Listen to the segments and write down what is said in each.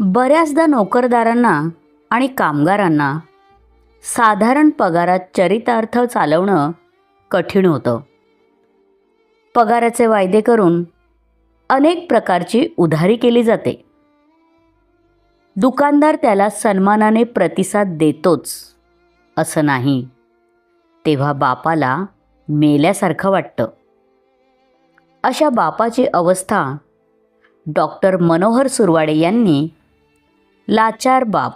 बऱ्याचदा नोकरदारांना आणि कामगारांना साधारण पगारात चरितार्थ चालवणं कठीण होतं. पगाराचे वायदे करून अनेक प्रकारची उधारी केली जाते. दुकानदार त्याला सन्मानाने प्रतिसाद देतोच असं नाही. तेव्हा बापाला मेल्यासारखं वाटतं. अशा बापाची अवस्था डॉक्टर मनोहर सुरवाडे यांनी लाचार बाप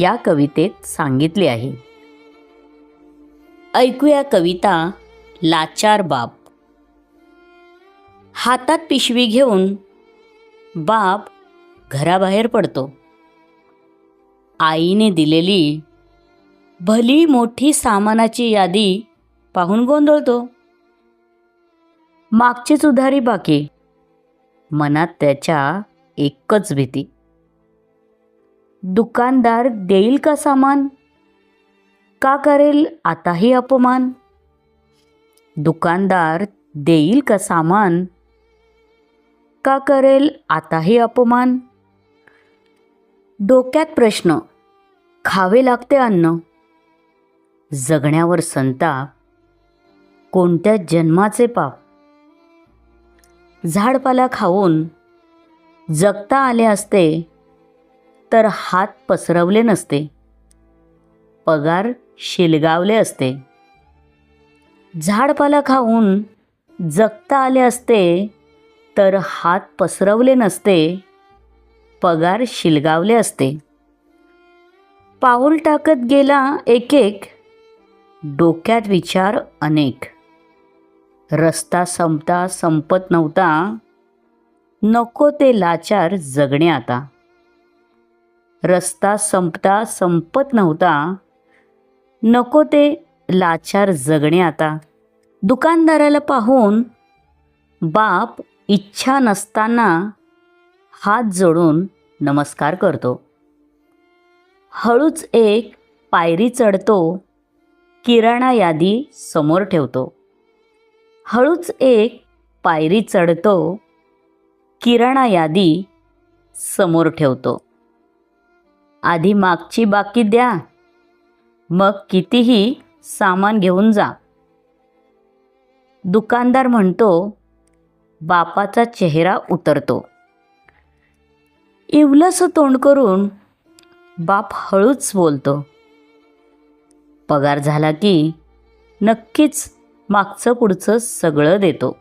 या कवितेत सांगितले आहे. ऐकूया कविता लाचार बाप हातात पिशवी घेऊन बाप घराबाहेर पडतो. आईने दिलेली भली मोठी सामानाची यादी पाहून गोंधळतो. मागचीच उधारी बाकी. मनात त्याच्या एकच भीती. दुकानदार देईल का सामान? का करेल आताही अपमान? दुकानदार देईल का सामान? का करेल आताही अपमान? डोक्यात प्रश्न खावे लागते अन्न. जगण्यावर संताप कोणत्या जन्माचे पाप? झाडपाला खाऊन जगता आले असते तर हात पसरवले नसते. पगार शिलगावले असते. झाडपाला खाऊन जगता आले असते तर हात पसरवले नसते पगार शिलगावले असते. पाऊल टाकत गेला एक एक डोक्यात विचार अनेक. रस्ता संपता संपत नव्हता नको ते लाचार जगणे आता. रस्ता संपता संपत नव्हता. नको ते लाचार जगणे आता. दुकानदाराला पाहून बाप इच्छा नसताना हात जोडून नमस्कार करतो. हळूच एक पायरी चढतो किराणा यादी समोर ठेवतो. हळूच एक पायरी चढतो किराणा यादी समोर ठेवतो. आधी मागची बाकी द्या. मग कितीही सामान घेऊन जा. दुकानदार म्हणतो बापाचा चेहरा उतरतो. इवलंसं तोंड करून बाप हळूच बोलतो. पगार झाला की नक्कीच मागचं पुढचं सगळं देतो.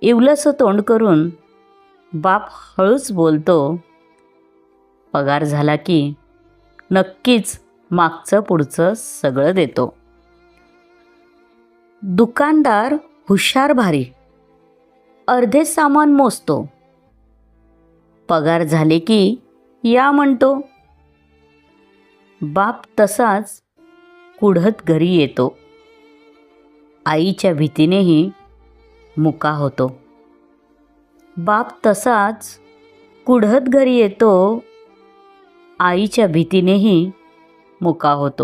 इवलंसं तोंड करून बाप हळूच बोलतो पगार झाला की नक्कीच मागचं पुढचं सगळं देतो. दुकानदार हुशार भारी. अर्धे सामान मोजतो. पगार झाले की या म्हणतो. बाप तसाच कुढत घरी येतो. आईच्या भीतीनेही मुका होतो. बाप तसाच कुढत घरी येतो आईच्या भीतीनेही मुका होतो.